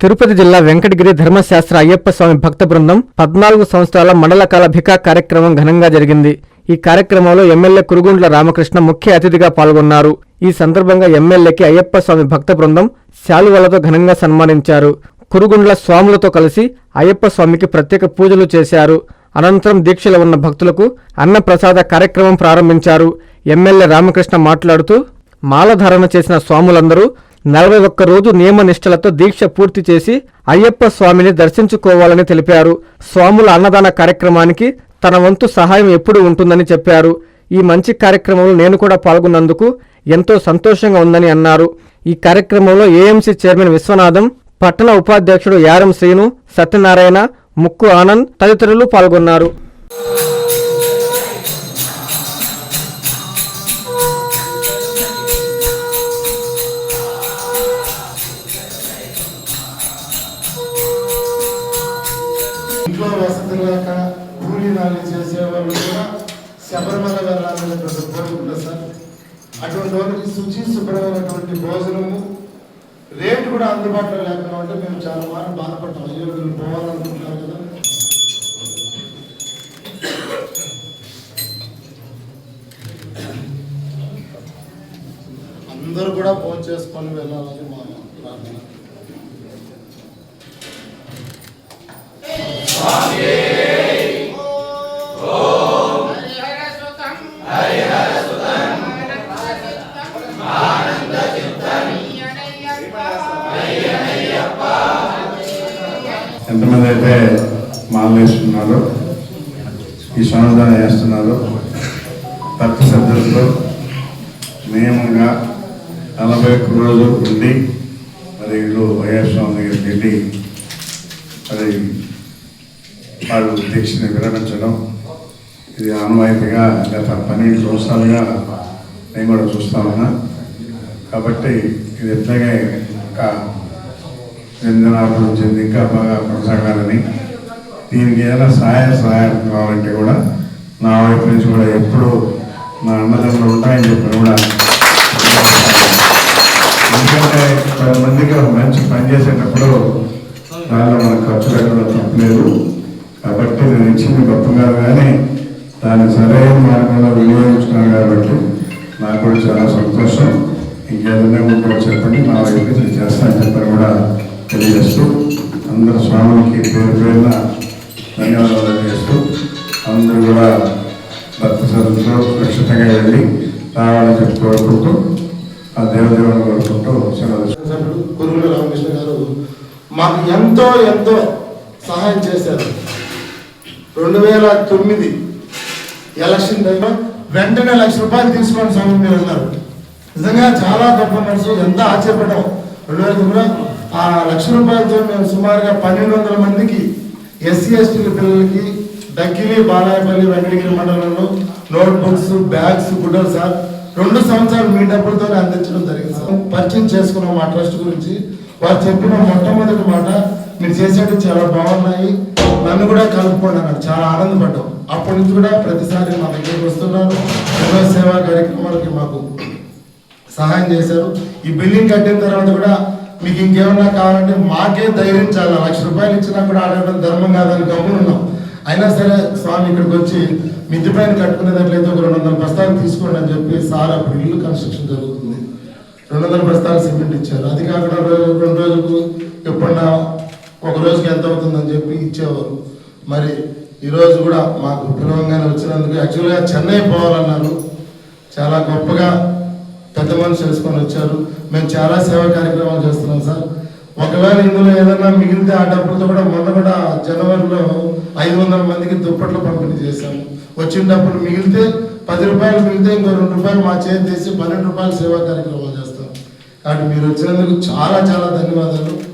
తిరుపతి జిల్లా వెంకటగిరి ధర్మశాస్త్ర అయ్యప్ప స్వామి భక్త బృందం పద్నాలుగు సంవత్సరాల మండలకాల భికా కార్యక్రమం ఘనంగా జరిగింది. ఈ కార్యక్రమంలో ఎమ్మెల్యే కురుగుండ్ల రామకృష్ణ ముఖ్య అతిథిగా పాల్గొన్నారు. ఈ సందర్భంగా ఎమ్మెల్యేకి అయ్యప్ప స్వామి భక్త బృందం శాలువలతో ఘనంగా సన్మానించారు. కురుగుండ్ల స్వాములతో కలిసి అయ్యప్ప స్వామికి ప్రత్యేక పూజలు చేశారు. అనంతరం దీక్షలో ఉన్న భక్తులకు అన్నప్రసాద కార్యక్రమం ప్రారంభించారు. ఎమ్మెల్యే రామకృష్ణ మాట్లాడుతూ మాలధారణ చేసిన స్వాములందరూ నలభై ఒక్క రోజు నియమనిష్టలతో దీక్ష పూర్తి చేసి అయ్యప్ప స్వామిని దర్శించుకోవాలని తెలిపారు. స్వాముల అన్నదాన కార్యక్రమానికి తన వంతు సహాయం ఎప్పుడు ఉంటుందని చెప్పారు. ఈ మంచి కార్యక్రమంలో నేను కూడా పాల్గొన్నందుకు ఎంతో సంతోషంగా ఉందని అన్నారు. ఈ కార్యక్రమంలో ఏఎంసీ చైర్మన్ విశ్వనాథం పట్టణ ఉపాధ్యక్షుడు యారం శ్రీను సత్యనారాయణ ముక్కు ఆనంద్ తదితరులు పాల్గొన్నారు. ఇంట్లో వసతి లేక కూలీ నాలి చేసే వాళ్ళు కూడా శబరిమల వెళ్ళాలనేటువంటి కోరిక ఉంది సార్. అటువంటి వాళ్ళకి శుచి శుభ్రమైనటువంటి భోజనము రేటు కూడా అందుబాటులో లేకుండా ఉంటే మేము చాలా బాగా బాధపడతాం. అయ్యో వీళ్ళు పోవాలనుకుంటున్నారు కదా. అందరూ కూడా ఫోన్ చేసుకొని వెళ్ళాలని మా ప్రార్థన హరిహర సుతం హరిహర సుతం ఆనంద చిత్తం అయ్యనయ్యప్ప ఎంతమంది అయితే మాలు వేస్తున్నారు ఈ సమాధానం చేస్తున్నారు భక్త శ్రద్ధలతో నియమంగా నలభై ఒక్క రోజులు ఉండి మరి వీళ్ళు వైఎస్ స్వామి దగ్గరికి వెళ్ళి మరి వాళ్ళు దీక్షని విరమించడం. ఇది ఆనవాయితీగా గత పన్నెండు సంవత్సరాలుగా నేను కూడా చూస్తా ఉన్నా. కాబట్టి ఇది ఎట్లాగే ఇంకా నిందనాభివృద్ధి చెంది ఇంకా బాగా కొనసాగాలని. దీనికి ఏదైనా సహాయ సహాయం కావాలంటే కూడా నా వైపు నుంచి కూడా ఎప్పుడు నా అన్నదమ్ములు ఉంటాయని చెప్పిన కూడా ఎందుకంటే పది మందికి మంచి పని చేసేటప్పుడు దానిలో మన ఖర్చు పెట్టడం తప్పలేదు. కాబట్టి నేను ఇచ్చింది గొప్పగా కానీ దాన్ని సరైన మార్గంలో వినియోగించుకున్నాను కాబట్టి నాకు కూడా చాలా సంతోషం. ఇంకేదైనా ఉంటే చెప్పండి. నా వైపు నేను చేస్తానని చెప్పని కూడా తెలియజేస్తూ అందరు స్వాములకి పేరు పేరున ధన్యవాదాలు చేస్తూ అందరూ కూడా భక్త సదస్సులో సురక్షితంగా వెళ్ళి రావాలని చెప్పి కోరుకుంటూ ఆ దేవదేవుని కోరుకుంటూ సెలవు సభ్యుడు కురుగుల రామకృష్ణ గారు మాకు ఎంతో ఎంతో సహాయం చేశారు. రెండు వేల తొమ్మిది ఎలక్షన్ టైంలో వెంటనే లక్ష రూపాయలు తీసుకోండి స్వామి మీరు అన్నారు. నిజంగా చాలా గొప్ప మనసు ఎంత ఆశ్చర్యపడ్డాం. రెండు వేల తొమ్మిదిలో ఆ లక్ష రూపాయలతో మేము సుమారుగా పన్నెండు వందల మందికి ఎస్సీ ఎస్టీల పిల్లలకి డక్కిలి బాలాయపల్లి వెంకటగిరి మండలంలో నోట్ బుక్స్ బ్యాగ్స్ గుడ్డలు సార్ రెండు సంవత్సరాలు మీ డబ్బులతోనే అందించడం జరిగింది సార్. పరిచయం చేసుకున్నాం మా ట్రస్ట్ గురించి. వారు చెప్పిన మొట్టమొదటి మాట మీరు చేసేవి చాలా బాగున్నాయి. నన్ను కూడా కలుపుకోండి అన్నారు చాలా ఆనందపడ్డాం. అప్పటి నుంచి కూడా ప్రతిసారి మా దగ్గరికి వస్తున్నారు. ఎన్నో సేవా కార్యక్రమాలకి మాకు సహాయం చేశారు. ఈ బిల్డింగ్ కట్టిన తర్వాత కూడా మీకు ఇంకేమన్నా కావాలంటే మాకే ధైర్యం చాలా. లక్ష రూపాయలు ఇచ్చినా కూడా అడగడం ధర్మం కాదని గమ్మునున్నాం. అయినా సరే స్వామి ఇక్కడికి వచ్చి మిద్ది పైన కట్టుకునేటట్లయితే ఒక రెండు వందల బస్తాలు తీసుకోండి అని చెప్పి సార్ అప్పుడు ఇల్లు కన్స్ట్రక్షన్ జరుగుతుంది. రెండు వందల బస్తాలు సిమెంట్ ఇచ్చారు. అది కాకుండా రెండు రోజులకు ఎప్పుడన్నా ఒక రోజుకి ఎంత అవుతుందని చెప్పి ఇచ్చేవారు. మరి ఈరోజు కూడా మాకు పిలవంగానే వచ్చినందుకు యాక్చువల్గా చెన్నై పోవాలన్నారు. చాలా గొప్పగా పెద్ద మనుషులు చేసుకొని వచ్చారు. మేము చాలా సేవా కార్యక్రమాలు చేస్తున్నాం సార్. ఒకవేళ ఇందులో ఏదైనా మిగిలితే ఆ డబ్బులతో కూడా మొన్న కూడా జనవరిలో ఐదు వందల మందికి దుప్పట్లు పంపిణీ చేశాము. వచ్చిన డబ్బులు మిగిలితే పది రూపాయలు మిగిలితే ఇంకో రెండు రూపాయలు మా చేతి తీసి పన్నెండు రూపాయలు సేవా కార్యక్రమాలు చేస్తాం. కాబట్టి మీరు వచ్చినందుకు చాలా చాలా ధన్యవాదాలు.